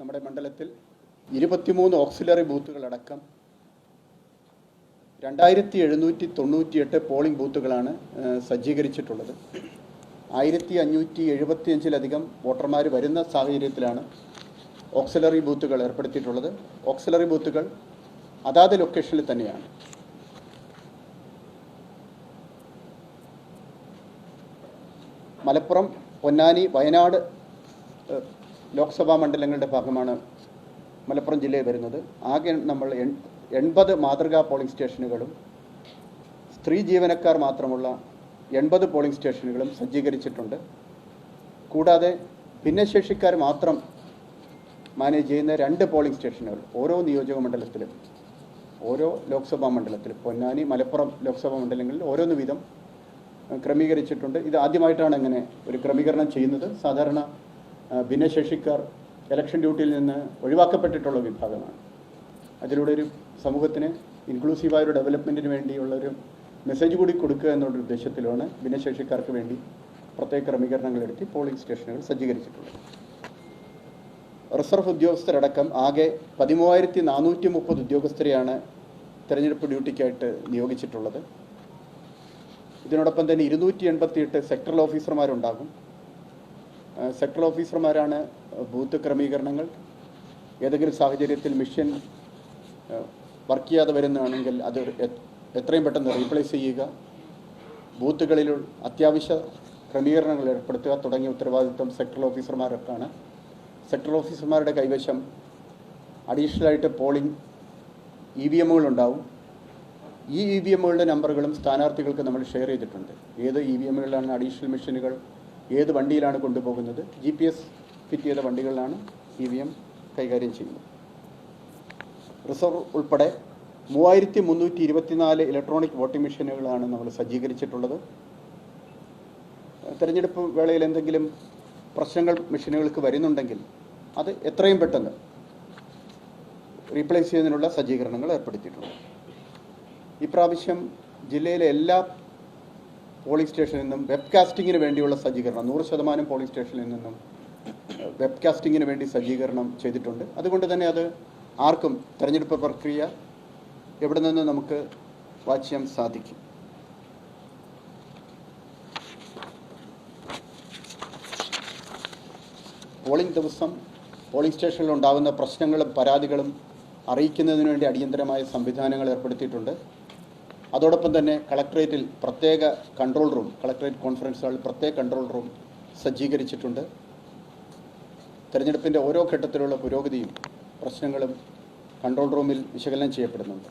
നമ്മുടെ മണ്ഡലത്തിൽ ഇരുപത്തിമൂന്ന് ഓക്സിലറി ബൂത്തുകളടക്കം രണ്ടായിരത്തി എഴുന്നൂറ്റി തൊണ്ണൂറ്റിയെട്ട് പോളിംഗ് ബൂത്തുകളാണ് സജ്ജീകരിച്ചിട്ടുള്ളത്. ആയിരത്തി അഞ്ഞൂറ്റി എഴുപത്തിയഞ്ചിലധികം വോട്ടർമാർ വരുന്ന സാഹചര്യത്തിലാണ് ഓക്സിലറി ബൂത്തുകൾ ഏർപ്പെടുത്തിയിട്ടുള്ളത്. ഓക്സിലറി ബൂത്തുകൾ അതാത് ലൊക്കേഷനിൽ തന്നെയാണ്. മലപ്പുറം പൊന്നാനി വയനാട് ലോക്സഭാ മണ്ഡലങ്ങളുടെ ഭാഗമാണ് മലപ്പുറം ജില്ലയിൽ വരുന്നത്. ആകെ നമ്മൾ എൺ- എൺപത് മാതൃകാ പോളിംഗ് സ്റ്റേഷനുകളും സ്ത്രീ ജീവനക്കാർ മാത്രമുള്ള എൺപത് പോളിംഗ് സ്റ്റേഷനുകളും സജ്ജീകരിച്ചിട്ടുണ്ട്. കൂടാതെ ഭിന്നശേഷിക്കാർ മാത്രം മാനേജ് ചെയ്യുന്ന രണ്ട് പോളിംഗ് സ്റ്റേഷനുകൾ ഓരോ നിയോജക മണ്ഡലത്തിലും ഓരോ ലോക്സഭാ മണ്ഡലത്തിലും പൊന്നാനി മലപ്പുറം ലോക്സഭാ മണ്ഡലങ്ങളിൽ ഓരോന്ന് വീതം ക്രമീകരിച്ചിട്ടുണ്ട്. ഇത് ആദ്യമായിട്ടാണ് ഇങ്ങനെ ഒരു ക്രമീകരണം ചെയ്യുന്നത്. സാധാരണ ഭിന്നശേഷിക്കാർ ഇലക്ഷൻ ഡ്യൂട്ടിയിൽ നിന്ന് ഒഴിവാക്കപ്പെട്ടിട്ടുള്ള വിഭാഗമാണ്. അതിലൂടെ ഒരു സമൂഹത്തിന് ഇൻക്ലൂസീവായ ഒരു ഡെവലപ്മെന്റിന് വേണ്ടിയുള്ള ഒരു മെസ്സേജ് കൂടി കൊടുക്കുക എന്നുള്ള ഉദ്ദേശത്തിലാണ് ഭിന്നശേഷിക്കാർക്ക് വേണ്ടി പ്രത്യേക ക്രമീകരണങ്ങൾ എടുത്തി പോളിംഗ് സ്റ്റേഷനുകൾ സജ്ജീകരിച്ചിട്ടുള്ളത്. റിസർവ് ഉദ്യോഗസ്ഥരടക്കം ആകെ പതിമൂവായിരത്തി നാനൂറ്റി മുപ്പത് ഉദ്യോഗസ്ഥരെയാണ് തെരഞ്ഞെടുപ്പ് ഡ്യൂട്ടിക്കായിട്ട് നിയോഗിച്ചിട്ടുള്ളത്. ഇതിനോടൊപ്പം തന്നെ ഇരുന്നൂറ്റി എൺപത്തിയെട്ട് സെക്ടറൽ ഓഫീസർമാരുണ്ടാകും ആ, സെക്ടറൽ ഓഫീസർമാരാണ് ബൂത്ത് ക്രമീകരണങ്ങൾ. ഏതെങ്കിലും സാഹചര്യത്തിൽ മിഷൻ വർക്ക് ചെയ്യാതെ വരുന്നതാണെങ്കിൽ അത് എത്രയും പെട്ടെന്ന് റീപ്ലേസ് ചെയ്യുക. ബൂത്തുകളിൽ അത്യാവശ്യ ക്രമീകരണങ്ങൾ ഏർപ്പെടുത്തുക തുടങ്ങിയ ഉത്തരവാദിത്വം സെക്ടർ ഓഫീസർമാർക്കാണ്. സെക്ടർ ഓഫീസർമാരുടെ കൈവശം അഡീഷണലായിട്ട് പോളിംഗ് ഇ വി എമ്മുകളുണ്ടാവും ഈ ഇ വി എമ്മുകളുടെ നമ്പറുകളും സ്ഥാനാർത്ഥികൾക്ക് നമ്മൾ ഷെയർ ചെയ്തിട്ടുണ്ട്. ഏത് ഇ വി എമ്മുകളിലാണ് അഡീഷണൽ മെഷീനുകൾ? ഏത് വണ്ടിയിലാണ് കൊണ്ടുപോകുന്നത്? ജി പി എസ് ഫിറ്റ് ചെയ്ത വണ്ടികളിലാണ് ഇ വി എം കൈകാര്യം ചെയ്യുന്നത്. റിസർവ് ഉൾപ്പെടെ മൂവായിരത്തി മുന്നൂറ്റി ഇരുപത്തിനാല് ഇലക്ട്രോണിക് വോട്ടിംഗ് മെഷീനുകളാണ് നമ്മൾ സജ്ജീകരിച്ചിട്ടുള്ളത്. തെരഞ്ഞെടുപ്പ് വേളയിൽ എന്തെങ്കിലും പ്രശ്നങ്ങൾ മെഷീനുകൾക്ക് വരുന്നുണ്ടെങ്കിൽ അത് എത്രയും പെട്ടെന്ന് റീപ്ലേസ് ചെയ്യുന്നതിനുള്ള സജ്ജീകരണങ്ങൾ ഏർപ്പെടുത്തിയിട്ടുണ്ട്. ഇപ്രാവശ്യം ജില്ലയിലെ എല്ലാ പോളിംഗ് സ്റ്റേഷനിൽ നിന്നും വെബ്കാസ്റ്റിങ്ങിന് വേണ്ടിയുള്ള സജ്ജീകരണം നൂറ് ശതമാനം പോളിംഗ് സ്റ്റേഷനിൽ നിന്നും വെബ്കാസ്റ്റിങ്ങിന് വേണ്ടി സജ്ജീകരണം ചെയ്തിട്ടുണ്ട്. അതുകൊണ്ട് തന്നെ അത് ആർക്കും തെരഞ്ഞെടുപ്പ് പ്രക്രിയ എവിടെ നിന്ന് നമുക്ക് വാച്ച് ചെയ്യാൻ സാധിക്കും. പോളിംഗ് ദിവസം പോളിംഗ് സ്റ്റേഷനിൽ ഉണ്ടാകുന്ന പ്രശ്നങ്ങളും പരാതികളും അറിയിക്കുന്നതിന് വേണ്ടി അടിയന്തരമായ സംവിധാനങ്ങൾ ഏർപ്പെടുത്തിയിട്ടുണ്ട്. അതോടൊപ്പം തന്നെ കളക്ടറേറ്റിൽ പ്രത്യേക കൺട്രോൾ റൂം കളക്ടറേറ്റ് കോൺഫറൻസ് ഹാളിൽ പ്രത്യേക കൺട്രോൾ റൂം സജ്ജീകരിച്ചിട്ടുണ്ട്. തെരഞ്ഞെടുപ്പിന്റെ ഓരോ ഘട്ടത്തിലുള്ള പുരോഗതിയും പ്രശ്നങ്ങളും കൺട്രോൾ റൂമിൽ വിശകലനം ചെയ്യപ്പെടുന്നുണ്ട്.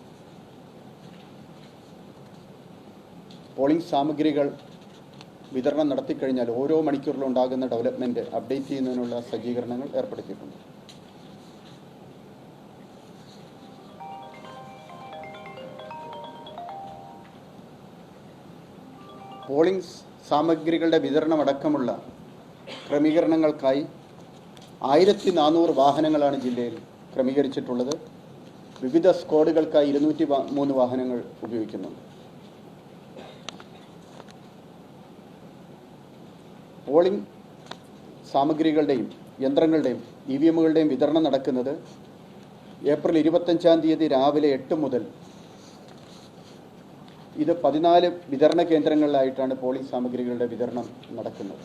പോളിംഗ് സാമഗ്രികൾ വിതരണം നടത്തിക്കഴിഞ്ഞാൽ ഓരോ മണിക്കൂറിലും ഉണ്ടാകുന്ന ഡെവലപ്മെന്റ് അപ്ഡേറ്റ് ചെയ്യുന്നതിനുള്ള സജ്ജീകരണങ്ങൾ ഏർപ്പെടുത്തിയിട്ടുണ്ട്. പോളിംഗ് സാമഗ്രികളുടെ വിതരണമടക്കമുള്ള ക്രമീകരണങ്ങൾക്കായി ആയിരത്തി നാനൂറ് വാഹനങ്ങളാണ് ജില്ലയിൽ ക്രമീകരിച്ചിട്ടുള്ളത്. വിവിധ സ്ക്വാഡുകൾക്കായി ഇരുന്നൂറ്റി മൂന്ന് വാഹനങ്ങൾ ഉപയോഗിക്കുന്നുണ്ട്. പോളിംഗ് സാമഗ്രികളുടെയും യന്ത്രങ്ങളുടെയും ഇ വി എമ്മുകളുടെയും വിതരണം നടക്കുന്നത് ഏപ്രിൽ ഇരുപത്തഞ്ചാം തീയതി രാവിലെ എട്ട് മുതൽ ഇത് പതിനാല് വിതരണ കേന്ദ്രങ്ങളിലായിട്ടാണ് പോളിംഗ് സാമഗ്രികളുടെ വിതരണം നടക്കുന്നത്.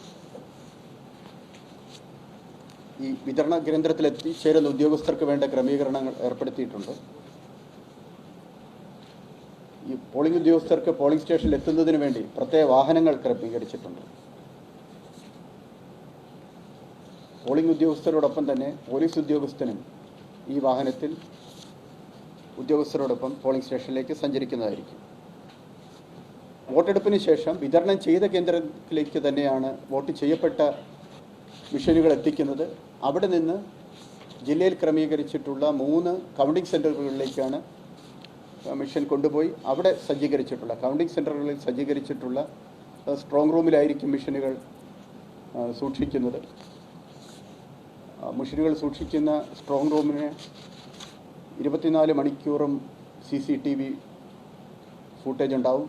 ഈ വിതരണ കേന്ദ്രത്തിൽ എത്തിച്ചേരുന്ന ഉദ്യോഗസ്ഥർക്ക് വേണ്ട ക്രമീകരണങ്ങൾ ഏർപ്പെടുത്തിയിട്ടുണ്ട്. ഈ പോളിംഗ് ഉദ്യോഗസ്ഥർക്ക് പോളിംഗ് സ്റ്റേഷനിൽ എത്തുന്നതിന് വേണ്ടി പ്രത്യേക വാഹനങ്ങൾ ക്രമീകരിച്ചിട്ടുണ്ട്. പോളിംഗ് ഉദ്യോഗസ്ഥരോടൊപ്പം തന്നെ പോലീസ് ഉദ്യോഗസ്ഥനും ഈ വാഹനത്തിൽ ഉദ്യോഗസ്ഥരോടൊപ്പം പോളിംഗ് സ്റ്റേഷനിലേക്ക് സഞ്ചരിക്കുന്നതായിരിക്കും. വോട്ടെടുപ്പിന് ശേഷം വിതരണം ചെയ്ത കേന്ദ്രത്തിലേക്ക് തന്നെയാണ് വോട്ട് ചെയ്യപ്പെട്ട മിഷനുകൾ എത്തിക്കുന്നത്. അവിടെ നിന്ന് ജില്ലയിൽ ക്രമീകരിച്ചിട്ടുള്ള മൂന്ന് കൗണ്ടിംഗ് സെന്ററുകളിലേക്കാണ് മിഷൻ കൊണ്ടുപോയി. അവിടെ സജ്ജീകരിച്ചിട്ടുള്ള കൗണ്ടിംഗ് സെന്ററുകളിൽ സജ്ജീകരിച്ചിട്ടുള്ള സ്ട്രോങ് റൂമിലായിരിക്കും മിഷനുകൾ സൂക്ഷിക്കുന്നത്. മെഷീനുകൾ സൂക്ഷിക്കുന്ന സ്ട്രോങ് റൂമിന് ഇരുപത്തിനാല് മണിക്കൂറും C C T V footage ഉണ്ടാവും.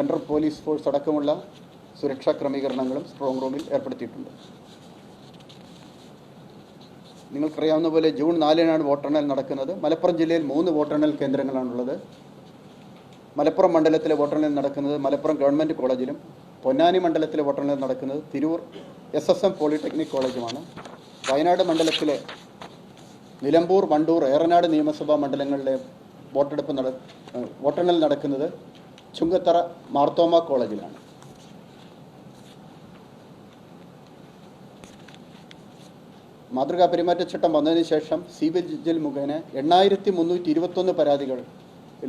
സെൻട്രൽ പോലീസ് ഫോഴ്സ് അടക്കമുള്ള സുരക്ഷാ ക്രമീകരണങ്ങളും സ്ട്രോങ് റൂമിൽ ഏർപ്പെടുത്തിയിട്ടുണ്ട്. നിങ്ങൾക്കറിയാവുന്ന പോലെ ജൂൺ നാലിനാണ് വോട്ടെണ്ണൽ നടക്കുന്നത്. മലപ്പുറം ജില്ലയിൽ മൂന്ന് വോട്ടെണ്ണൽ കേന്ദ്രങ്ങളാണുള്ളത്. മലപ്പുറം മണ്ഡലത്തിലെ വോട്ടെണ്ണൽ നടക്കുന്നത് മലപ്പുറം ഗവൺമെന്റ് കോളേജിലും പൊന്നാനി മണ്ഡലത്തിലെ വോട്ടെണ്ണൽ നടക്കുന്നത് Tirur S S M polytechnic കോളേജുമാണ്. Wayanad മണ്ഡലത്തിലെ നിലമ്പൂർ വണ്ടൂർ ഏറനാട് നിയമസഭാ മണ്ഡലങ്ങളിലെ വോട്ടെടുപ്പ് നട വോട്ടെണ്ണൽ നടക്കുന്നത് ചുങ്കത്തറ മാർത്തോമ കോളേജിലാണ്. മാതൃകാ പെരുമാറ്റച്ചട്ടം വന്നതിന് ശേഷം സിവിൽ ജഡ്ജിൽ മുഖേന എണ്ണായിരത്തി മുന്നൂറ്റി ഇരുപത്തൊന്ന് പരാതികൾ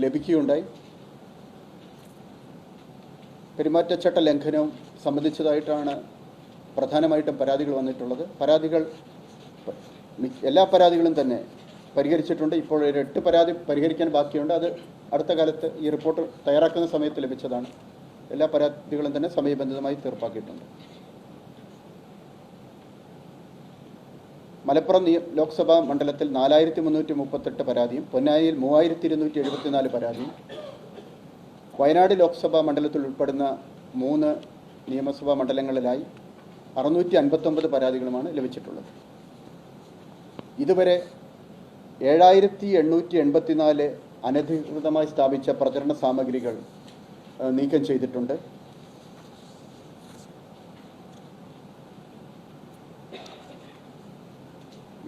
ലഭിക്കുകയുണ്ടായി. പെരുമാറ്റച്ചട്ട ലംഘനവും സംബന്ധിച്ചതായിട്ടാണ് പ്രധാനമായിട്ടും പരാതികൾ വന്നിട്ടുള്ളത്. പരാതികൾ എല്ലാ പരാതികളും തന്നെ പരിഹരിച്ചിട്ടുണ്ട്. ഇപ്പോൾ ഒരു എട്ട് പരാതി പരിഹരിക്കാൻ ബാക്കിയുണ്ട്. അത് അടുത്ത കാലത്ത് ഈ റിപ്പോർട്ട് തയ്യാറാക്കുന്ന സമയത്ത് ലഭിച്ചതാണ്. എല്ലാ പരാതികളും തന്നെ സമയബന്ധിതമായി തീർപ്പാക്കിയിട്ടുണ്ട്. മലപ്പുറം നിയ ലോക്സഭാ മണ്ഡലത്തിൽ നാലായിരത്തി മുന്നൂറ്റി മുപ്പത്തെട്ട് പരാതിയും പൊന്നാനിയിൽ മൂവായിരത്തി ഇരുന്നൂറ്റി എഴുപത്തിനാല് പരാതിയും വയനാട് ലോക്സഭാ മണ്ഡലത്തിൽ ഉൾപ്പെടുന്ന മൂന്ന് നിയമസഭാ മണ്ഡലങ്ങളിലായി അറുന്നൂറ്റി അൻപത്തൊമ്പത് പരാതികളുമാണ് ലഭിച്ചിട്ടുള്ളത്. ഇതുവരെ ഏഴായിരത്തി എണ്ണൂറ്റി എൺപത്തിനാല് അനധികൃതമായി സ്ഥാപിച്ച പ്രചരണ സാമഗ്രികൾ നീക്കം ചെയ്തിട്ടുണ്ട്.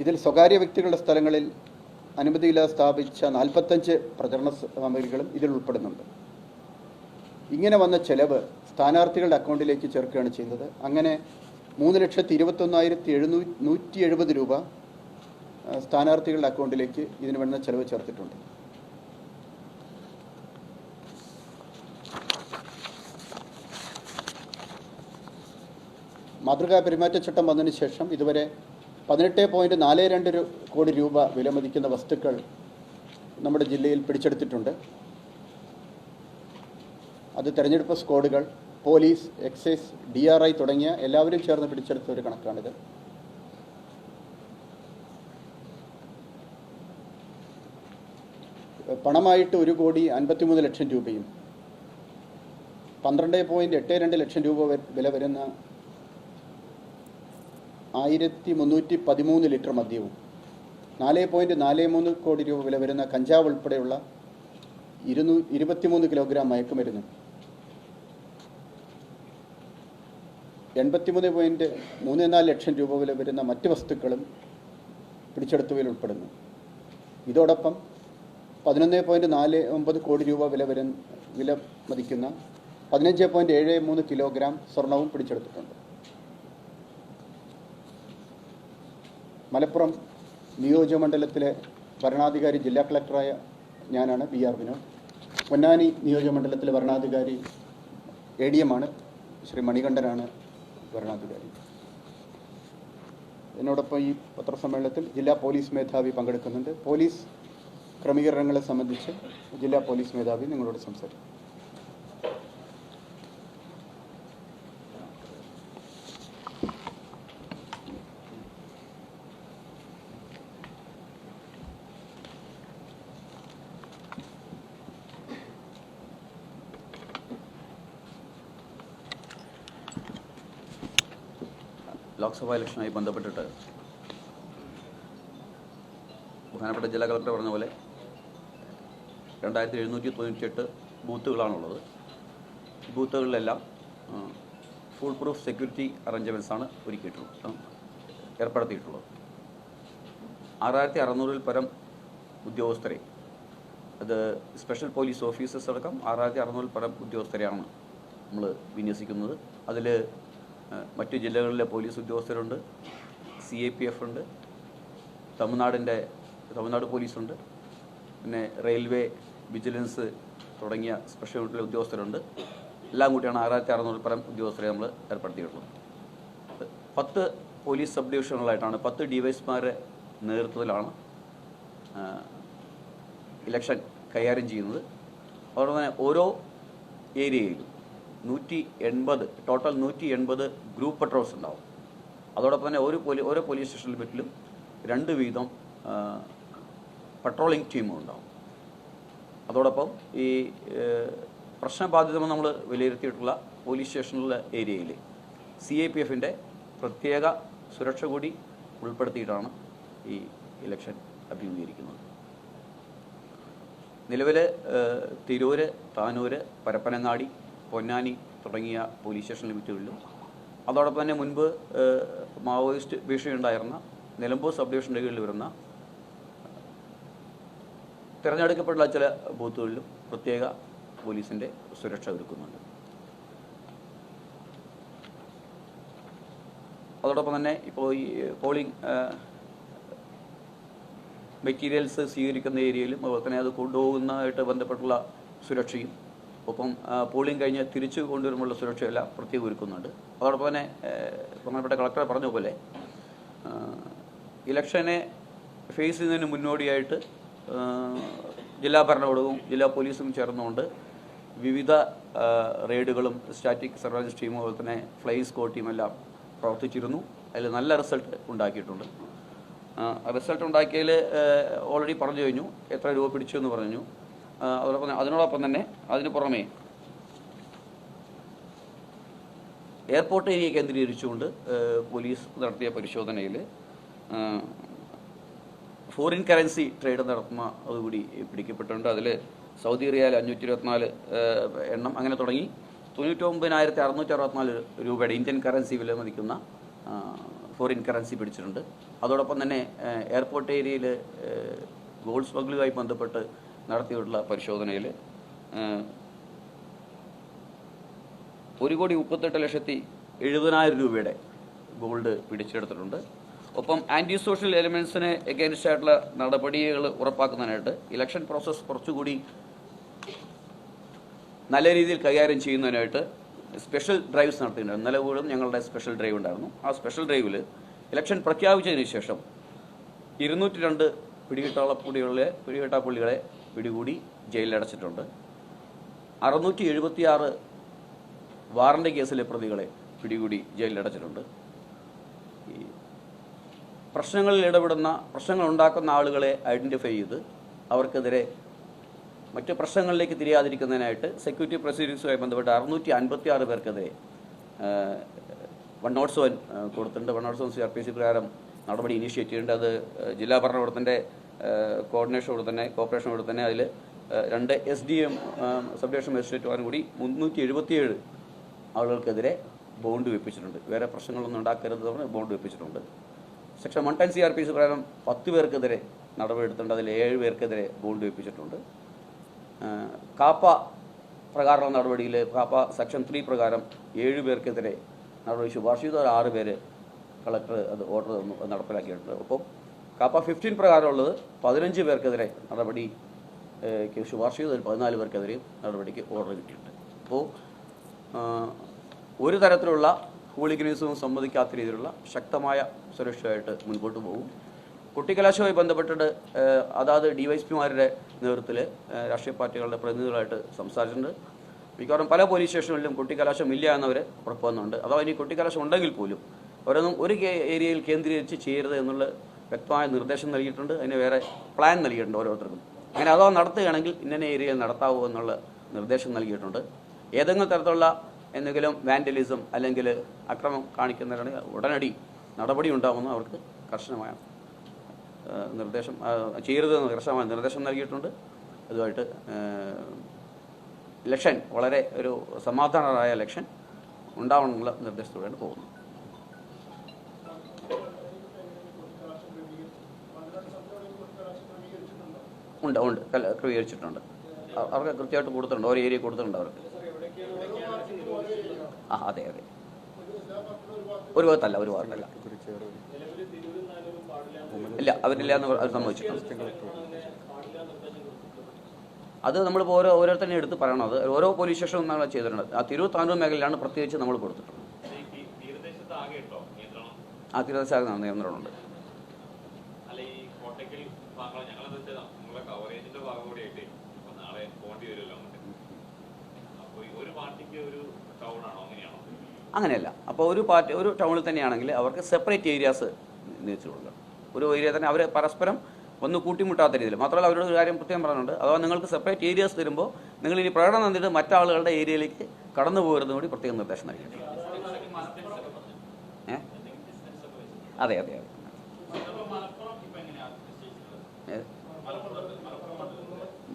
ഇതിൽ സ്വകാര്യ വ്യക്തികളുടെ സ്ഥലങ്ങളിൽ അനുമതിയില്ലാതെ സ്ഥാപിച്ച നാൽപ്പത്തഞ്ച് പ്രചരണ സാമഗ്രികളും ഇതിൽ ഉൾപ്പെടുന്നുണ്ട്. ഇങ്ങനെ വന്ന ചെലവ് സ്ഥാനാർത്ഥികളുടെ അക്കൗണ്ടിലേക്ക് ചേർക്കുകയാണ് ചെയ്യുന്നത് അങ്ങനെ മൂന്ന് ലക്ഷത്തി ഇരുപത്തൊന്നായിരത്തി എഴുന്നൂറ്റി നൂറ്റി എഴുപത് രൂപ സ്ഥാനാർത്ഥികളുടെ അക്കൗണ്ടിലേക്ക് ഇതിന് വേണ്ട ചെലവ് ചേർത്തിട്ടുണ്ട്. മാതൃകാ പെരുമാറ്റച്ചട്ടം വന്നതിന് ശേഷം ഇതുവരെ പതിനെട്ട് പോയിന്റ് നാല് രണ്ട് കോടി രൂപ വിലമതിക്കുന്ന വസ്തുക്കൾ നമ്മുടെ ജില്ലയിൽ പിടിച്ചെടുത്തിട്ടുണ്ട്. അത് തെരഞ്ഞെടുപ്പ് സ്ക്വാഡുകൾ പോലീസ് എക്സൈസ് ഡി തുടങ്ങിയ എല്ലാവരും ചേർന്ന് പിടിച്ചെടുത്ത ഒരു കണക്കാണിത്. പണമായിട്ട് ഒരു കോടി അൻപത്തിമൂന്ന് ലക്ഷം രൂപയും പന്ത്രണ്ട് പോയിന്റ് എട്ട് രണ്ട് ലക്ഷം രൂപ വില വരുന്ന ആയിരത്തി മുന്നൂറ്റി പതിമൂന്ന് ലിറ്റർ മദ്യവും നാല് പോയിന്റ് നാല് മൂന്ന് കോടി രൂപ വില വരുന്ന കഞ്ചാവ് ഉൾപ്പെടെയുള്ള ഇരുന്നൂ ഇരുപത്തിമൂന്ന് കിലോഗ്രാം മയക്കുമരുന്നും. എൺപത്തിമൂന്ന് പോയിന്റ് മൂന്ന് നാല് ലക്ഷം രൂപ വില വരുന്ന മറ്റ് വസ്തുക്കളും പിടിച്ചെടുത്തവയിൽ ഉൾപ്പെടുന്നു. ഇതോടൊപ്പം പതിനൊന്ന് പോയിന്റ് നാല് ഒമ്പത് കോടി രൂപ വില വരും വില മതിക്കുന്ന പതിനഞ്ച് പോയിന്റ് ഏഴ് മൂന്ന് കിലോഗ്രാം സ്വർണവും പിടിച്ചെടുത്തിട്ടുണ്ട്. മലപ്പുറം നിയോജക മണ്ഡലത്തിലെ ഭരണാധികാരി ജില്ലാ കളക്ടറായ ഞാനാണ് ബി ആർ വിനോദ്. പൊന്നാനി നിയോജകമണ്ഡലത്തിലെ ഭരണാധികാരി എ ഡി എം ആണ്. ശ്രീ മണികണ്ഠനാണ് ഭരണാധികാരി. എന്നോടൊപ്പം ഈ പത്രസമ്മേളനത്തിൽ ജില്ലാ പോലീസ് മേധാവി പങ്കെടുക്കുന്നുണ്ട്. പോലീസ് ക്രമീകരണങ്ങളെ സംബന്ധിച്ച് ജില്ലാ പോലീസ് മേധാവി നിങ്ങളോട് സംസാരിക്കും. ലോക്സഭാ ഇലക്ഷനുമായി ബന്ധപ്പെട്ടിട്ട് ബഹുമാനപ്പെട്ട ജില്ലാ കളക്ടർ പറഞ്ഞ പോലെ രണ്ടായിരത്തി എഴുന്നൂറ്റി തൊണ്ണൂറ്റിയെട്ട് ബൂത്തുകളാണുള്ളത് ബൂത്തുകളിലെല്ലാം ഫുൾ പ്രൂഫ് സെക്യൂരിറ്റി അറേഞ്ച്മെന്റ്സാണ് ഒരുക്കിയിട്ടുള്ളത് ഏർപ്പെടുത്തിയിട്ടുള്ളത്. ആറായിരത്തി അറുന്നൂറിൽ പരം ഉദ്യോഗസ്ഥരെ അത് സ്പെഷ്യൽ പോലീസ് ഓഫീസേഴ്സ് അടക്കം ആറായിരത്തി അറുന്നൂറിൽ പരം ഉദ്യോഗസ്ഥരെയാണ് നമ്മൾ വിന്യസിക്കുന്നത്. അതിൽ മറ്റു ജില്ലകളിലെ പോലീസ് ഉദ്യോഗസ്ഥരുണ്ട് സി എ പി എഫ് ഉണ്ട് തമിഴ്നാടിന്റെ തമിഴ്നാട് പോലീസുണ്ട് പിന്നെ റെയിൽവേ വിജിലൻസ് തുടങ്ങിയ സ്പെഷ്യൽ യൂണിറ്റിലെ ഉദ്യോഗസ്ഥരുണ്ട്. എല്ലാം കൂട്ടിയാണ് ആറായിരത്തി അറുന്നൂറിൽ പരം ഉദ്യോഗസ്ഥരെ നമ്മൾ ഏർപ്പെടുത്തിയിട്ടുള്ളത്. പത്ത് പോലീസ് സബ് ഡിവിഷനുകളായിട്ടാണ് പത്ത് ഡിവൈസ്മാരുടെ നേതൃത്വത്തിലാണ് ഇലക്ഷൻ കൈകാര്യം ചെയ്യുന്നത്. അതുപോലെ തന്നെ ഓരോ ഏരിയയിലും നൂറ്റി എൺപത് ടോട്ടൽ നൂറ്റി എൺപത് ഗ്രൂപ്പ് പട്രോൾസ് ഉണ്ടാവും. അതോടൊപ്പം തന്നെ ഒരു പോലീ ഓരോ പോലീസ് സ്റ്റേഷൻ ലിമിറ്റിലും രണ്ട് വീതം പട്രോളിംഗ് ടീമും ഉണ്ടാവും അതോടൊപ്പം ഈ പ്രശ്നബാധിതമെന്ന് നമ്മൾ വിലയിരുത്തിയിട്ടുള്ള പോലീസ് സ്റ്റേഷനിലെ ഏരിയയിൽ സി ഐ പി എഫിന്റെ പ്രത്യേക സുരക്ഷ കൂടി ഉൾപ്പെടുത്തിയിട്ടാണ് ഈ ഇലക്ഷൻ അഭിമുഖീകരിക്കുന്നത്. നിലവിൽ തിരൂര് താനൂര് പരപ്പനങ്ങാടി പൊന്നാനി തുടങ്ങിയ പോലീസ് സ്റ്റേഷൻ ലിമിറ്റുകളിലും അതോടൊപ്പം തന്നെ മുൻപ് മാവോയിസ്റ്റ് ഭീഷണി ഉണ്ടായിരുന്ന നിലമ്പൂർ സബ് ഡിവിഷന്റെ കീഴിൽ വരുന്ന തിരഞ്ഞെടുക്കപ്പെട്ട ചില ബൂത്തുകളിലും പ്രത്യേക പോലീസിന്റെ സുരക്ഷ ഒരുക്കുന്നുണ്ട്. അതോടൊപ്പം തന്നെ ഇപ്പോൾ ഈ പോളിംഗ് മെറ്റീരിയൽസ് സ്വീകരിക്കുന്ന ഏരിയയിലും അതുപോലെ തന്നെ അത് കൊണ്ടുപോകുന്നതായിട്ട് ബന്ധപ്പെട്ടുള്ള സുരക്ഷയും ഒപ്പം പോളിംഗ് കഴിഞ്ഞ് തിരിച്ചു കൊണ്ടുവരുമ്പോഴുള്ള സുരക്ഷയെല്ലാം പ്രത്യേകം ഒരുക്കുന്നുണ്ട്. അതോടൊപ്പം തന്നെ പ്രധാനപ്പെട്ട കളക്ടർ പറഞ്ഞ പോലെ ഇലക്ഷനെ ഫേസ് ചെയ്യുന്നതിന് മുന്നോടിയായിട്ട് ജില്ലാ ഭരണകൂടവും ജില്ലാ പോലീസും ചേർന്നുകൊണ്ട് വിവിധ റെയ്ഡുകളും സ്റ്റാറ്റിക് സർവൈലൻസ് ടീമും അതുപോലെ തന്നെ ഫ്ലൈ സ്ക്വാഡ് ടീമെല്ലാം പ്രവർത്തിച്ചിരുന്നു. അതിൽ നല്ല റിസൾട്ട് ഉണ്ടാക്കിയിട്ടുണ്ട്. റിസൾട്ട് ഉണ്ടാക്കിയതിൽ ഓൾറെഡി പറഞ്ഞു കഴിഞ്ഞു. എത്ര രൂപ പിടിച്ചു എന്ന് പറഞ്ഞു. അതോടൊപ്പം അതിനോടൊപ്പം തന്നെ അതിന് പുറമേ എയർപോർട്ട് ഏരിയ കേന്ദ്രീകരിച്ചുകൊണ്ട് പോലീസ് നടത്തിയ പരിശോധനയിൽ ഫോറിൻ കറൻസി ട്രേഡ് നടത്തുന്ന അതുകൂടി പിടിക്കപ്പെട്ടിട്ടുണ്ട്. അതിൽ സൗദി റിയാൽ അഞ്ഞൂറ്റി ഇരുപത്തിനാല് എണ്ണം അങ്ങനെ തുടങ്ങി. തൊണ്ണൂറ്റൊമ്പതിനായിരത്തി അറുന്നൂറ്റി അറുപത്തിനാല് രൂപയുടെ ഇന്ത്യൻ കറൻസി വില മതിക്കുന്ന ഫോറിൻ കറൻസി പിടിച്ചിട്ടുണ്ട്. അതോടൊപ്പം തന്നെ എയർപോർട്ട് ഏരിയയിൽ ഗോൾഡ് സ്മഗ്ലിങ്ങുമായി ബന്ധപ്പെട്ട് നടത്തിയിട്ടുള്ള പരിശോധനയിൽ ഒരു കോടി മുപ്പത്തെട്ട് ലക്ഷത്തി എഴുപതിനായിരം രൂപയുടെ ഗോൾഡ് പിടിച്ചെടുത്തിട്ടുണ്ട്. ഒപ്പം ആന്റി സോഷ്യൽ എലിമെൻസിനെ എഗൈൻസ്റ്റ് ആയിട്ടുള്ള നടപടികൾ ഉറപ്പാക്കുന്നതിനായിട്ട് ഇലക്ഷൻ പ്രോസസ്സ് കുറച്ചുകൂടി നല്ല രീതിയിൽ കൈകാര്യം ചെയ്യുന്നതിനായിട്ട് സ്പെഷ്യൽ ഡ്രൈവ്സ് നടത്തിയിട്ടുണ്ട്. ഇന്നലെ പോലും ഞങ്ങളുടെ സ്പെഷ്യൽ ഡ്രൈവ് ഉണ്ടായിരുന്നു. ആ സ്പെഷ്യൽ ഡ്രൈവിൽ ഇലക്ഷൻ പ്രഖ്യാപിച്ചതിന് ശേഷം ഇരുന്നൂറ്റി രണ്ട് പിടികിട്ടാളപ്പുള്ളികളെ പിടികിട്ടാപ്പുള്ളികളെ പിടികൂടി ജയിലിലടച്ചിട്ടുണ്ട് അറുന്നൂറ്റി എഴുപത്തിയാറ് വാറണ്ട് കേസിലെ പ്രതികളെ പിടികൂടി ജയിലിലടച്ചിട്ടുണ്ട് പ്രശ്നങ്ങളിൽ ഇടപെടുന്ന പ്രശ്നങ്ങൾ ഉണ്ടാക്കുന്ന ആളുകളെ ഐഡന്റിഫൈ ചെയ്ത് അവർക്കെതിരെ മറ്റ് പ്രശ്നങ്ങളിലേക്ക് തിരിയാതിരിക്കുന്നതിനായിട്ട് സെക്യൂരിറ്റി പ്രൊസീഡിങ്സുമായി ബന്ധപ്പെട്ട് അറുന്നൂറ്റി അൻപത്തി ആറ് പേർക്കെതിരെ വൺ നോട്ട് സെവൻ കൊടുത്തിട്ടുണ്ട്. One nought seven C R P C പ്രകാരം നടപടി ഇനീഷ്യേറ്റ് അത് ജില്ലാ ഭരണകൂടത്തിന്റെ കോർഡിനേഷനോട് തന്നെ കോപ്പറേഷനോട് തന്നെ അതിൽ രണ്ട് S D M sub division മജിസ്ട്രേറ്റുമാരും കൂടി മുന്നൂറ്റി എഴുപത്തിയേഴ് ആളുകൾക്കെതിരെ ബോണ്ട് വെപ്പിച്ചിട്ടുണ്ട്. വേറെ പ്രശ്നങ്ങളൊന്നും ഉണ്ടാക്കരുത് പറഞ്ഞ് bond വെപ്പിച്ചിട്ടുണ്ട്. Section one ten C R P C പ്രകാരം പത്ത് പേർക്കെതിരെ നടപടിയെടുത്തിട്ടുണ്ട്. അതിൽ ഏഴ് പേർക്കെതിരെ ബോണ്ട് വെപ്പിച്ചിട്ടുണ്ട്. കാപ്പ പ്രകാരമുള്ള നടപടിയിൽ കാപ്പ സെക്ഷൻ ത്രീ പ്രകാരം ഏഴ് പേർക്കെതിരെ നടപടി ശുപാർശ ചെയ്ത. ഒരു ആറ് പേര് കളക്ടർ അത് ഓർഡർ അത് നടപ്പിലാക്കിയിട്ടുണ്ട്. ഒപ്പം കാപ്പ ഫിഫ്റ്റീൻ പ്രകാരമുള്ളത് പതിനഞ്ച് പേർക്കെതിരെ നടപടി ശുപാർശ ചെയ്ത. ഒരു പതിനാല് പേർക്കെതിരെയും നടപടിക്ക് ഓർഡർ കിട്ടിയിട്ടുണ്ട്. അപ്പോൾ ഒരു തരത്തിലുള്ള ഹൂളിഗനിസവും സമ്മതിക്കാത്ത രീതിയിലുള്ള ശക്തമായ സുരക്ഷയായിട്ട് മുൻപോട്ട് പോകും. കുട്ടിക്കലാശവുമായി ബന്ധപ്പെട്ടിട്ട് അതാത് പിമാരുടെ നേതൃത്വത്തിൽ രാഷ്ട്രീയ പാർട്ടികളുടെ പ്രതിനിധികളായിട്ട് സംസാരിച്ചിട്ടുണ്ട്. മിക്കവാറും പല പോലീസ് സ്റ്റേഷനുകളിലും കുട്ടിക്കലാശം ഇല്ല എന്നവർ ഉറപ്പ് വന്നുണ്ട് അഥവാ ഇനി കുട്ടിക്കലാശം ഉണ്ടെങ്കിൽ പോലും ഓരോന്നും ഒരു ഏരിയയിൽ കേന്ദ്രീകരിച്ച് ചെയ്യരുത് എന്നുള്ള വ്യക്തമായ നിർദ്ദേശം നൽകിയിട്ടുണ്ട്. അതിന് വേറെ പ്ലാൻ നൽകിയിട്ടുണ്ട് ഓരോരുത്തർക്കും. അങ്ങനെ അഥവാ നടത്തുകയാണെങ്കിൽ ഇന്ന ഏരിയയിൽ നടത്താവൂ എന്നുള്ള നിർദ്ദേശം നൽകിയിട്ടുണ്ട്. ഏതെങ്കിലും തരത്തിലുള്ള എന്തെങ്കിലും വാൻഡലിസം അല്ലെങ്കിൽ അക്രമം കാണിക്കുന്നതിന് ഉടനടി നടപടി ഉണ്ടാകുമെന്ന് അവർക്ക് കർശനമായ നിർദ്ദേശം ചെയ്യരുതെന്ന് കർശനമായ നിർദ്ദേശം നൽകിയിട്ടുണ്ട്. അതുമായിട്ട് ലക്ഷൻ വളരെ ഒരു സമാധാനമായ ഇലക്ഷൻ ഉണ്ടാവണമെന്നുള്ള നിർദ്ദേശത്തോടെയാണ് പോകുന്നത്. ഉണ്ട് ഉണ്ട്. ക്രമീകരിച്ചിട്ടുണ്ട്. അവർക്ക് കൃത്യമായിട്ട് കൊടുത്തിട്ടുണ്ട്. ഓരോ ഏരിയ കൊടുത്തിട്ടുണ്ട് അവർക്ക്. ആ അതെ അതെ. ഒരു ഭാഗത്തല്ല ഒരു ഭാഗത്തല്ല. ഇല്ല അവരില്ല എന്ന് അവർ സമ്മതിച്ചിട്ടുണ്ട് അത് നമ്മളിപ്പോൾ ഓരോ ഓരോരുത്തരെയും എടുത്ത് പറയണം. അത് ഓരോ പോലീസ് സ്റ്റേഷനും നമ്മൾ ചെയ്തിട്ടുണ്ട്. ആ തിരൂർ താനൂർ മേഖലയിലാണ് പ്രത്യേകിച്ച് നമ്മൾ കൊടുത്തിട്ടുള്ളത്. ആ തിരുവനന്തപുരം നിയന്ത്രണമുണ്ട് ഒരു പാർട്ടിക്ക് ഒരു ടൗൺ ആണോ? അങ്ങനെയല്ല. അപ്പോൾ ഒരു പാർട്ടി ഒരു ടൗണിൽ തന്നെയാണെങ്കിൽ അവർക്ക് സെപ്പറേറ്റ് ഏരിയാസ് നിയോഗിച്ചു കൊടുക്കണം. ഒരു ഏരിയ തന്നെ അവർ പരസ്പരം ഒന്ന് കൂട്ടിമുട്ടാത്ത രീതിയിൽ. മാത്രമല്ല അവരോട് ഒരു കാര്യം പ്രത്യേകം പറഞ്ഞിട്ടുണ്ട്. അഥവാ നിങ്ങൾക്ക് സെപ്പറേറ്റ് ഏരിയാസ് തരുമ്പോൾ നിങ്ങൾ ഇനി പ്രകടനം തന്നിട്ട് മറ്റാളുകളുടെ ഏരിയയിലേക്ക് കടന്നു പോകരുതെന്ന് കൂടി പ്രത്യേകം നിർദ്ദേശം നൽകിയിട്ടുണ്ട് ഏ? അതെ അതെ അതെ?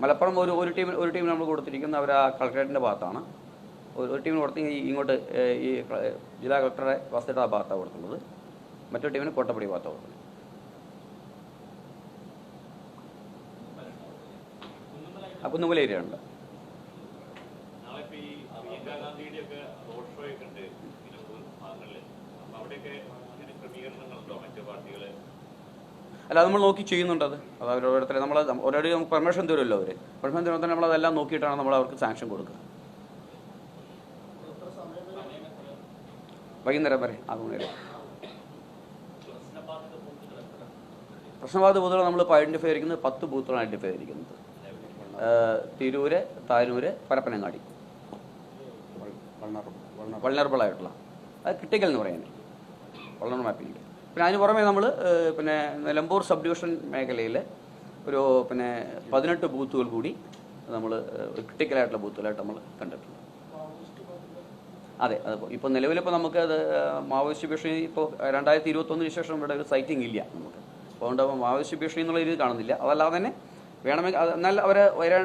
മലപ്പുറം ഒരു ഒരു ടീമിൽ ഒരു ടീമിന് നമ്മൾ കൊടുത്തിരിക്കുന്നത് അവർ ആ കളക്ടറേറ്റിന്റെ ഭാഗത്താണ്. ഒരു ടീമിന് കൊടുത്ത് ഇങ്ങോട്ട് ഈ ജില്ലാ കളക്ടറെ വസ്തുത ഭാഗത്താണ് കൊടുക്കുന്നത്. മറ്റൊരു ടീമിന് കോട്ടപ്പടി ഭാഗത്താണ് കൊടുക്കുന്നത്. ആ കുന്നുമല ഏരിയ ഉണ്ട്. അല്ല നമ്മൾ നോക്കി ചെയ്യുന്നുണ്ട് അത്. അത് അവർ നമ്മൾ ഓൾറെഡി നമുക്ക് പെർമിഷൻ തരുമല്ലോ അവർ പെർമിഷൻ തരുമ്പോൾ തന്നെ നമ്മളതെല്ലാം നോക്കിയിട്ടാണ് നമ്മൾ അവർക്ക് സാങ്ഷൻ കൊടുക്കുക. വൈകുന്നേരം വരെ വരെ. പ്രശ്നബാധിത ബൂത്തുകൾ നമ്മൾ ഇപ്പോൾ ഐഡന്റിഫൈ ചെയ്തിരിക്കുന്നത് പത്ത് ബൂത്തുകളാണ് ഐഡന്റിഫൈ ചെയ്തിരിക്കുന്നത് തിരൂര് താനൂര് പരപ്പനങ്ങാടി. വൾണറബിൾ അത് ക്രിട്ടിക്കൽ എന്ന് പറയാൻ വൾണർ മാപ്പിംഗ് പിന്നെ അതിന് പുറമേ നമ്മൾ പിന്നെ നിലമ്പൂർ സബ് ഡിവിഷൻ മേഖലയിൽ ഒരു പിന്നെ പതിനെട്ട് ബൂത്തുകൾ കൂടി നമ്മൾ ക്രിട്ടിക്കലായിട്ടുള്ള ബൂത്തുകളായിട്ട് നമ്മൾ കണ്ടിട്ടുണ്ട്. അതെ അതിപ്പോൾ ഇപ്പോൾ നിലവിലിപ്പോൾ നമുക്ക് അത് മാവോയിസ്റ്റ് ഭീഷണി ഇപ്പോൾ രണ്ടായിരത്തി ഇരുപത്തൊന്നിന് ശേഷം ഇവിടെ ഒരു സൈറ്റിംഗ് ഇല്ല നമുക്ക്. അതുകൊണ്ട് മാവോയിസ്റ്റ് ഭീഷണി എന്നുള്ള രീതി കാണുന്നില്ല. അതല്ലാതെ തന്നെ വേണമെങ്കിൽ എന്നാൽ അവർ വരാൻ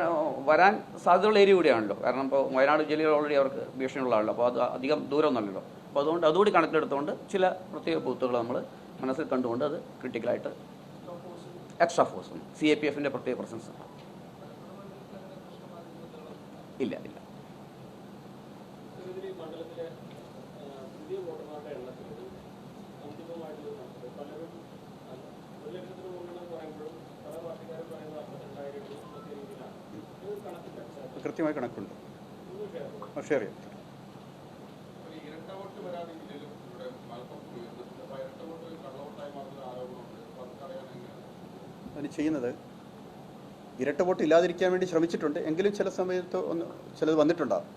വരാൻ സാധ്യതയുള്ള ഏരിയ കൂടിയാണല്ലോ. കാരണം ഇപ്പോൾ വയനാട് ജില്ലയിൽ ഓൾറെഡി അവർക്ക് ഭീഷണിയുള്ളതാണല്ലോ അപ്പോൾ അത് അധികം ദൂരമൊന്നുമല്ലല്ലോ. അപ്പോൾ അതുകൊണ്ട് അതുകൂടി കണക്കിലെടുത്തുകൊണ്ട് ചില പ്രത്യേക ബൂത്തുകൾ നമ്മൾ മനസ്സിൽ കണ്ടുകൊണ്ട് അത് ക്രിട്ടിക്കലായിട്ട് extra force C A P എഫിന്റെ പ്രത്യേക പ്രസൻസ് ഇല്ല ഇല്ല ഇതിൽ ഈ മണ്ഡലത്തിലെ ആ, പുതിയ വോട്ടർമാരുടെ എണ്ണത്തിൽ ഒരു അന്തിമമായിട്ടുള്ള കണക്ക് പലരും അല്ല, ഒരു ലക്ഷത്തിന് മുകളിൽ പറയുമ്പോഴും പല പാർട്ടിക്കാരും പറയുന്നത് അമ്പത്തിരണ്ടായിരം എന്നൊക്കെ രീതിയിലാണ് ഇത് കണക്കില്ല സാർ. കൃത്യമായ കണക്കുണ്ട് ഒന്ന് ഷെയർ ചെയ്യാം. ആ, ഷെയർ ചെയ്യാം ഒരു ഇരട്ട വോട്ട് വരാതെ ജില്ലയിലും ഇവിടെ മലപ്പുറത്ത് ഉയർന്നിട്ടുണ്ട് അപ്പോൾ ഇരട്ട വോട്ട് കള്ളവോട്ടായി മാറുന്ന ആരോപണമുണ്ട് അപ്പോൾ കണക്കുണ്ട്. ഷെയർ ചെയ്യാം. അതിന് ചെയ്യുന്നത് ഇരട്ട വോട്ട് ഇല്ലാതിരിക്കാൻ വേണ്ടി ശ്രമിച്ചിട്ടുണ്ട്. എങ്കിലും ചില സമയത്ത് ഒന്ന് ചിലത് വന്നിട്ടുണ്ടാകും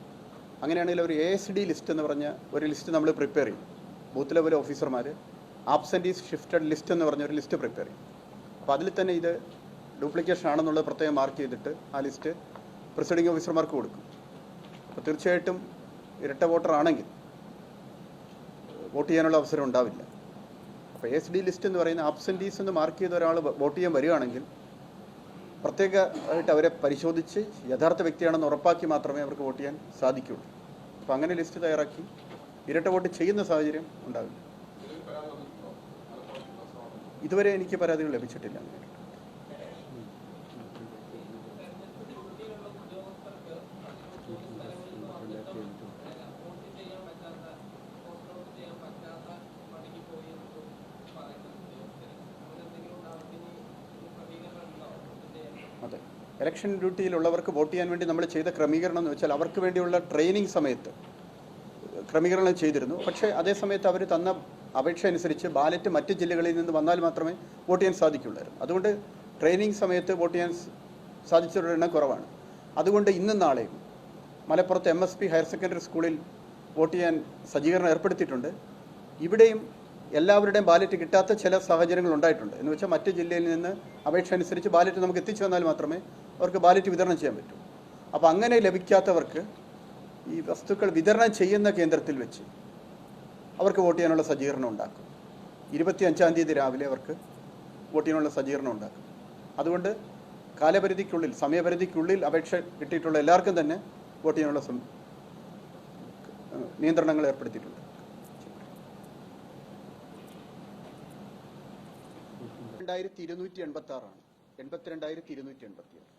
അങ്ങനെയാണെങ്കിൽ ഒരു എ എസ് ഡി ലിസ്റ്റ് എന്ന് പറഞ്ഞ ഒരു ലിസ്റ്റ് നമ്മൾ പ്രിപ്പയർ ചെയ്യും. ബൂത്ത് ലെവൽ ഓഫീസർമാർ ആബ്സെന്റീസ് ഷിഫ്റ്റഡ് ലിസ്റ്റ് എന്ന് പറഞ്ഞ ഒരു ലിസ്റ്റ് പ്രിപ്പയർ ചെയ്യും. അപ്പോൾ അതിൽ തന്നെ ഇത് ഡ്യൂപ്ലിക്കേഷൻ ആണെന്നുള്ളത് പ്രത്യേകം മാർക്ക് ചെയ്തിട്ട് ആ ലിസ്റ്റ് പ്രിസൈഡിംഗ് ഓഫീസർമാർക്ക് കൊടുക്കും. അപ്പോൾ തീർച്ചയായിട്ടും ഇരട്ട വോട്ടർ ആണെങ്കിൽ വോട്ട് ചെയ്യാനുള്ള അവസരം ഉണ്ടാവില്ല. അപ്പോൾ എസ് ഡി ലിസ്റ്റ് എന്ന് പറയുന്ന ആബ്സെന്റീസ് എന്ന് മാർക്ക് ചെയ്ത ഒരാൾ വോട്ട് ചെയ്യാൻ വരികയാണെങ്കിൽ പ്രത്യേകമായിട്ട് അവരെ പരിശോധിച്ച് യഥാർത്ഥ വ്യക്തിയാണെന്ന് ഉറപ്പാക്കി മാത്രമേ അവർക്ക് വോട്ട് ചെയ്യാൻ സാധിക്കുകയുള്ളൂ. അപ്പോൾ അങ്ങനെ ലിസ്റ്റ് തയ്യാറാക്കി ഇരട്ട വോട്ട് ചെയ്യുന്ന സാഹചര്യം ഉണ്ടാവില്ല. ഇതുവരെ എനിക്ക് പരാതികൾ ലഭിച്ചിട്ടില്ല. ഇലക്ഷൻ ഡ്യൂട്ടിയിലുള്ളവർക്ക് വോട്ട് ചെയ്യാൻ വേണ്ടി നമ്മൾ ചെയ്ത ക്രമീകരണം എന്ന് വെച്ചാൽ അവർക്ക് വേണ്ടിയുള്ള ട്രെയിനിങ് സമയത്ത് ക്രമീകരണം ചെയ്തിരുന്നു. പക്ഷേ അതേ സമയത്ത് അവർ തന്ന അപേക്ഷ അനുസരിച്ച് ബാലറ്റ് മറ്റ് ജില്ലകളിൽ നിന്ന് വന്നാൽ മാത്രമേ വോട്ട് ചെയ്യാൻ സാധിക്കുള്ളായിരുന്നു. അതുകൊണ്ട് ട്രെയിനിങ് സമയത്ത് വോട്ട് ചെയ്യാൻ സാധിച്ചവരുടെ എണ്ണം കുറവാണ്. അതുകൊണ്ട് ഇന്നും നാളെയും മലപ്പുറത്ത് M S P higher secondary സ്കൂളിൽ വോട്ട് ചെയ്യാൻ സജ്ജീകരണം ഏർപ്പെടുത്തിയിട്ടുണ്ട്. ഇവിടെയും എല്ലാവരുടെയും ബാലറ്റ് കിട്ടാത്ത ചില സാഹചര്യങ്ങൾ ഉണ്ടായിട്ടുണ്ട്. എന്ന് വെച്ചാൽ മറ്റ് ജില്ലയിൽ നിന്ന് അപേക്ഷ അനുസരിച്ച് ബാലറ്റ് നമുക്ക് എത്തിച്ചു വന്നാൽ മാത്രമേ അവർക്ക് ബാലറ്റ് വിതരണം ചെയ്യാൻ പറ്റും. അപ്പോൾ അങ്ങനെ ലഭിക്കാത്തവർക്ക് ഈ വസ്തുക്കൾ വിതരണം ചെയ്യുന്ന കേന്ദ്രത്തിൽ വെച്ച് അവർക്ക് വോട്ട് ചെയ്യാനുള്ള സജ്ജീകരണം ഉണ്ടാക്കും. ഇരുപത്തി അഞ്ചാം തീയതി രാവിലെ അവർക്ക് വോട്ട് ചെയ്യാനുള്ള സജ്ജീകരണം ഉണ്ടാക്കും. അതുകൊണ്ട് കാലപരിധിക്കുള്ളിൽ സമയപരിധിക്കുള്ളിൽ അപേക്ഷ കിട്ടിയിട്ടുള്ള എല്ലാവർക്കും തന്നെ വോട്ട് ചെയ്യാനുള്ള നിയന്ത്രണങ്ങൾ ഏർപ്പെടുത്തിയിട്ടുണ്ട്. രണ്ടായിരത്തി ഇരുന്നൂറ്റി എൺപത്തി ആറാണ് എൺപത്തിരണ്ടായിരത്തി ഇരുന്നൂറ്റി എൺപത്തി ആറ്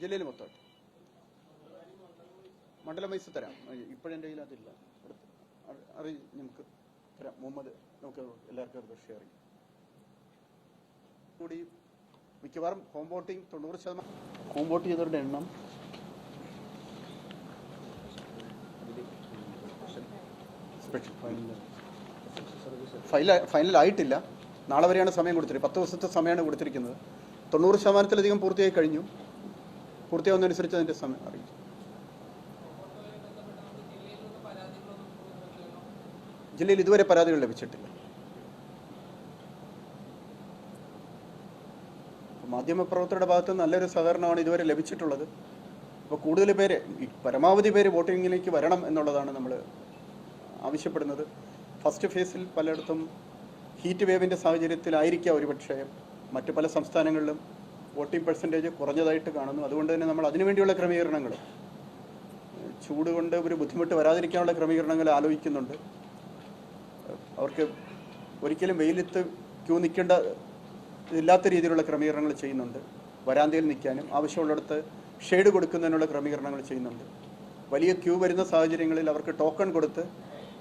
ജില്ലയിൽ മൊത്തമായിട്ട്. മണ്ഡലം വൈസ് തരാം. ഇപ്പോഴെന്റെ കയ്യിൽ അതില്ല അറി നമുക്ക് തരാം. മുഹമ്മദ് നമുക്ക് എല്ലാവർക്കും അത് ഷെയർ ചെയ്യും. കൂടി മിക്കവാറും ഹോം വോട്ടിംഗ് തൊണ്ണൂറ് ശതമാനം ഹോം വോട്ട് ചെയ്തവരുടെ എണ്ണം ഫൈനൽ ഫൈനൽ ആയിട്ടില്ല. നാളെ വരെയാണ് സമയം കൊടുത്തിരിക്കുന്നത്. പത്ത് ദിവസത്തെ സമയമാണ് കൊടുത്തിരിക്കുന്നത്. തൊണ്ണൂറ് ശതമാനത്തിലധികം പൂർത്തിയായി കഴിഞ്ഞു. പൂർത്തിയാവുന്നതനുസരിച്ച് അതിന്റെ സമയം അറിയിക്കും. ജില്ലയിൽ ഇതുവരെ പരാതികൾ ലഭിച്ചിട്ടില്ല. മാധ്യമപ്രവർത്തകരുടെ ഭാഗത്ത് നല്ലൊരു സഹകരണമാണ് ഇതുവരെ ലഭിച്ചിട്ടുള്ളത്. അപ്പോൾ കൂടുതൽ പേര് പരമാവധി പേര് വോട്ടിങ്ങിലേക്ക് വരണം എന്നുള്ളതാണ് നമ്മൾ ആവശ്യപ്പെടുന്നത്. ഫസ്റ്റ് ഫേസിൽ പലയിടത്തും ഹീറ്റ് വേവിന്റെ സാഹചര്യത്തിലായിരിക്കാം ഒരുപക്ഷെ മറ്റു പല സംസ്ഥാനങ്ങളിലും വോട്ടിംഗ് പെർസെന്റേജ് കുറഞ്ഞതായിട്ട് കാണുന്നു. അതുകൊണ്ട് തന്നെ നമ്മൾ അതിനുവേണ്ടിയുള്ള ക്രമീകരണങ്ങൾ ചൂട് കൊണ്ട് ഒരു ബുദ്ധിമുട്ട് വരാതിരിക്കാനുള്ള ക്രമീകരണങ്ങൾ ആലോചിക്കുന്നുണ്ട്. അവർക്ക് ഒരിക്കലും വെയിലത്ത് ക്യൂ നിൽക്കേണ്ട ഇല്ലാത്ത രീതിയിലുള്ള ക്രമീകരണങ്ങൾ ചെയ്യുന്നുണ്ട്. വരാന്തയിൽ നിൽക്കാനും ആവശ്യമുള്ളിടത്ത് ഷെയ്ഡ് കൊടുക്കുന്നതിനുള്ള ക്രമീകരണങ്ങൾ ചെയ്യുന്നുണ്ട്. വലിയ ക്യൂ വരുന്ന സാഹചര്യങ്ങളിൽ അവർക്ക് ടോക്കൺ കൊടുത്ത്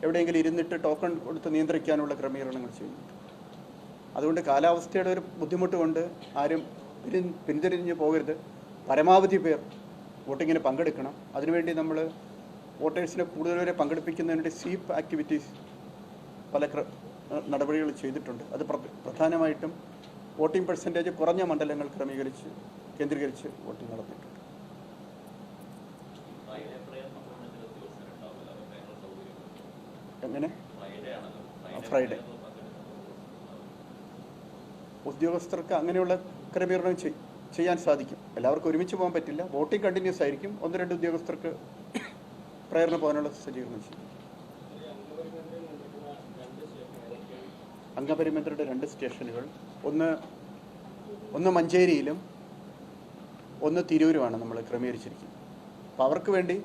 എവിടെയെങ്കിലും ഇരുന്നിട്ട് ടോക്കൺ കൊടുത്ത് നിയന്ത്രിക്കാനുള്ള ക്രമീകരണങ്ങൾ ചെയ്യുന്നുണ്ട്. അതുകൊണ്ട് കാലാവസ്ഥയുടെ ഒരു ബുദ്ധിമുട്ട് കൊണ്ട് ആരും പിന്തിരിഞ്ഞ് പോകരുത്. പരമാവധി പേർ വോട്ടിങ്ങിന് പങ്കെടുക്കണം. അതിനുവേണ്ടി നമ്മൾ വോട്ടേഴ്സിനെ കൂടുതൽ പേരെ പങ്കെടുപ്പിക്കുന്നതിന് വേണ്ടി സ്വീപ്പ് ആക്ടിവിറ്റീസ് പല നടപടികൾ ചെയ്തിട്ടുണ്ട്. അത് പ്രധാനമായിട്ടും വോട്ടിംഗ് പെർസെന്റേജ് കുറഞ്ഞ മണ്ഡലങ്ങൾ ക്രമീകരിച്ച് കേന്ദ്രീകരിച്ച് വോട്ടിംഗ് നടത്തിയിട്ടുണ്ട്. എങ്ങനെ? ഫ്രൈഡേ. ഉദ്യോഗസ്ഥർക്ക് അങ്ങനെയുള്ള ക്രമീകരണം ചെയ്യാൻ സാധിക്കും. എല്ലാവർക്കും ഒരുമിച്ച് പോകാൻ പറ്റില്ല. വോട്ടിംഗ് കണ്ടിന്യൂസ് ആയിരിക്കും. ഒന്ന് രണ്ട് ഉദ്യോഗസ്ഥർക്ക് പ്രേരണ പോകാനുള്ള സജ്ജീകരണം ചെയ്യും. അംഗപരിമിതരുടെ രണ്ട് സ്റ്റേഷനുകൾ. ഒന്ന് ഒന്ന് മഞ്ചേരിയിലും ഒന്ന് തിരൂരുമാണ് നമ്മൾ ക്രമീകരിച്ചിരിക്കുന്നത്. അപ്പോൾ അവർക്ക് വേണ്ടി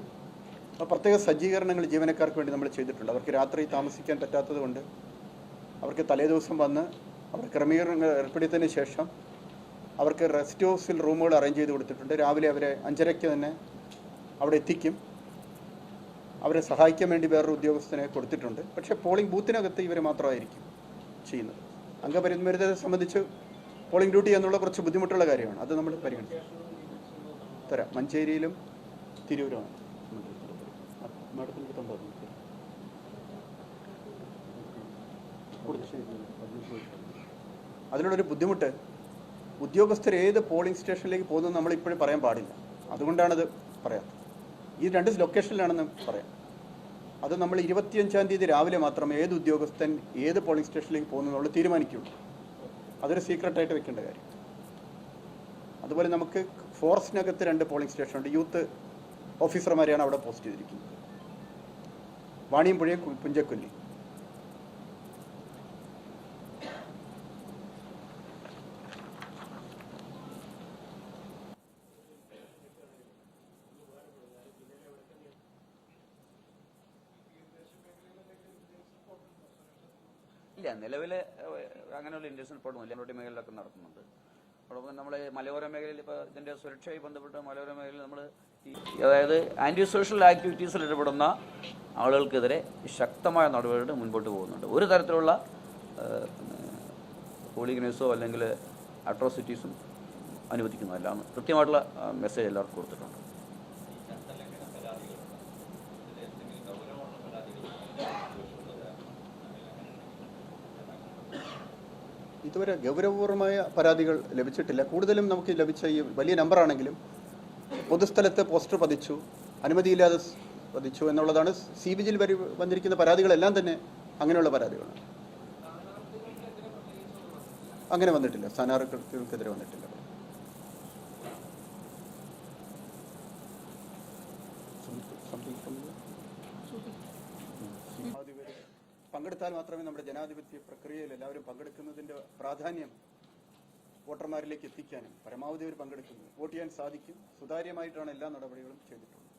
പ്രത്യേക സജ്ജീകരണങ്ങൾ ജീവനക്കാർക്ക് വേണ്ടി നമ്മൾ ചെയ്തിട്ടുണ്ട്. അവർക്ക് രാത്രി താമസിക്കാൻ പറ്റാത്തത് കൊണ്ട് അവർക്ക് തലേദിവസം വന്ന് അവർ ക്രമീകരണങ്ങൾ ഏർപ്പെടുത്തിയതിന് ശേഷം അവർക്ക് റെസ്റ്റ് ഹൗസിൽ റൂമുകൾ അറേഞ്ച് ചെയ്ത് കൊടുത്തിട്ടുണ്ട്. രാവിലെ അവരെ അഞ്ചരയ്ക്ക് തന്നെ അവിടെ എത്തിക്കും. അവരെ സഹായിക്കാൻ വേണ്ടി വേറൊരു ഉദ്യോഗസ്ഥനെ കൊടുത്തിട്ടുണ്ട്. പക്ഷേ പോളിംഗ് ബൂത്തിനകത്ത് ഇവർ മാത്രമായിരിക്കും ചെയ്യുന്നത്. അംഗപരിമിതരെ സംബന്ധിച്ച് പോളിംഗ് ഡ്യൂട്ടി എന്നുള്ള കുറച്ച് ബുദ്ധിമുട്ടുള്ള കാര്യമാണ്. അത് നമ്മൾ പരിഗണിക്കും. തരാം. മഞ്ചേരിയിലും തിരൂരുമാണ് അതിനുള്ളൊരു ബുദ്ധിമുട്ട് ഉദ്യോഗസ്ഥർ ഏത് പോളിംഗ് സ്റ്റേഷനിലേക്ക് പോകുന്നത് നമ്മൾ ഇപ്പോഴും പറയാൻ പാടില്ല. അതുകൊണ്ടാണത് പറയാം ഈ രണ്ട് ലൊക്കേഷനിലാണെന്ന് പറയാം. അത് നമ്മൾ ഇരുപത്തിയഞ്ചാം തീയതി രാവിലെ മാത്രമേ ഏത് ഉദ്യോഗസ്ഥൻ ഏത് പോളിംഗ് സ്റ്റേഷനിലേക്ക് പോകുന്നു നമ്മൾ തീരുമാനിക്കുകയുള്ളൂ. അതൊരു സീക്രട്ടായിട്ട് വെക്കേണ്ട കാര്യം. അതുപോലെ നമുക്ക് ഫോറസ്റ്റിനകത്ത് രണ്ട് പോളിംഗ് സ്റ്റേഷനുണ്ട്. യൂത്ത് ഓഫീസർമാരെയാണ് അവിടെ പോസ്റ്റ് ചെയ്തിരിക്കുന്നത്. വാണിയമ്പുഴയും പുഞ്ചക്കൊല്ലി ഇൻഡസ്ട്രിയൽ റിപ്പോർട്ടൊന്നുമില്ല റോഡ് മേഖലയിലൊക്കെ നടത്തുന്നുണ്ട്. അതോടൊപ്പം നമ്മൾ മലയോര മേഖലയിൽ ഇപ്പോൾ ഇതിന്റെ സുരക്ഷയുമായി ബന്ധപ്പെട്ട് മലയോര മേഖലയിൽ നമ്മൾ അതായത് ആന്റി സോഷ്യൽ ആക്ടിവിറ്റീസിൽ ഇടപെടുന്ന ആളുകൾക്കെതിരെ ശക്തമായ നടപടികൾ മുൻപോട്ട് പോകുന്നുണ്ട്. ഒരു തരത്തിലുള്ള ഹോളിഗ്നസോ അല്ലെങ്കിൽ അട്രോസിറ്റീസും അനുവദിക്കുന്നതല്ല കൃത്യമായിട്ടുള്ള മെസ്സേജ് എല്ലാവർക്കും കൊടുത്തിട്ടുണ്ട്. ഇതുവരെ ഗൗരവപൂർവമായ പരാതികൾ ലഭിച്ചിട്ടില്ല. കൂടുതലും നമുക്ക് ലഭിച്ച ഈ വലിയ നമ്പറാണെങ്കിലും പൊതുസ്ഥലത്ത് പോസ്റ്റർ പതിച്ചു അനുമതിയില്ലാതെ പതിച്ചു എന്നുള്ളതാണ്. സി വിജിൽ വരി വന്നിരിക്കുന്ന പരാതികളെല്ലാം തന്നെ അങ്ങനെയുള്ള പരാതികളാണ്. അങ്ങനെ വന്നിട്ടില്ല. സ്ഥാനാർത്ഥികൾക്കെതിരെ വന്നിട്ടില്ല Something from you? പരമാവധി പേര് പങ്കെടുത്താൽ മാത്രമേ നമ്മുടെ ജനാധിപത്യ പ്രക്രിയയിൽ എല്ലാവരും പങ്കെടുക്കുന്നതിന്റെ പ്രാധാന്യം വോട്ടർമാരിലേക്ക് എത്തിക്കാനും പരമാവധി അവർ പങ്കെടുക്കുന്നത് വോട്ട് ചെയ്യാൻ സാധിക്കും. സുതാര്യമായിട്ടാണ് എല്ലാ നടപടികളും ചെയ്തിട്ടുള്ളത്.